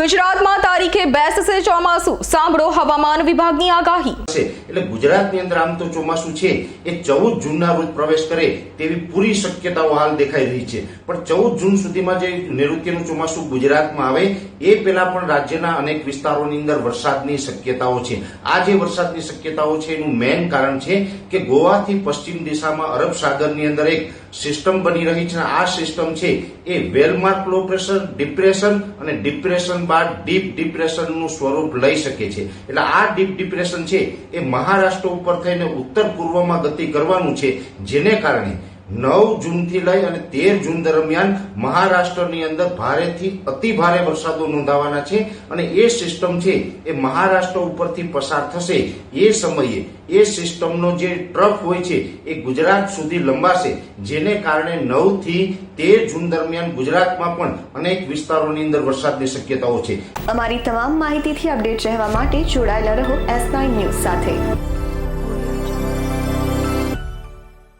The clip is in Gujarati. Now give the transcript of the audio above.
ગુજરાતમાં તારીખે બેસશે ચોમાસું. સાંભળો હવામાન વિભાગની આગાહી. એટલે ગુજરાતની અંદર આમ તો ચોમાસું છે, એ ચૌદ જૂનના રોજ પ્રવેશ કરે તેવી પૂરી શક્યતાઓ હાલ દેખાઈ રહી છે. પણ ચૌદ જૂન સુધીમાં જે નૈઋત્યનું ચોમાસું ગુજરાતમાં આવે, એ પહેલા પણ રાજ્યના અનેક વિસ્તારોની અંદર વરસાદની શક્યતાઓ છે. આ જે વરસાદની શક્યતાઓ છે, એનું મેઇન કારણ છે કે ગોવાથી પશ્ચિમ દિશામાં અરબ સાગરની અંદર એક સિસ્ટમ બની રહી છે. આ સિસ્ટમ છે એ well marked low pressure depression અને ડિપ્રેશન બાદ ડીપ ડિપ્રેશનનું સ્વરૂપ લઈ શકે છે. એટલે આ ડીપ ડિપ્રેશન છે એ મહારાષ્ટ્ર ઉપર થઈને ઉત્તર પૂર્વમાં ગતિ કરવાનું છે, જેને કારણે નવ જૂનથી લઈ અને તેર જૂન દરમિયાન મહારાષ્ટ્રની અંદર ભારેથી અતિ ભારે વરસાદો નોંધાવાના છે અને એ સિસ્ટમ છે એ મહારાષ્ટ્ર ઉપરથી પસાર થશે. એ સમયે એ સિસ્ટમનો જે ટ્રફ હોય છે એ ગુજરાત સુધી લંબાશે, જેને કારણે નવથી તેર જૂન દરમિયાન ગુજરાતમાં પણ અનેક વિસ્તારોની અંદર વરસાદની શક્યતાઓ છે. અમારી તમામ માહિતીથી અપડેટ રહેવા માટે જોડાયેલા રહો એસ ન્યૂઝ સાથે.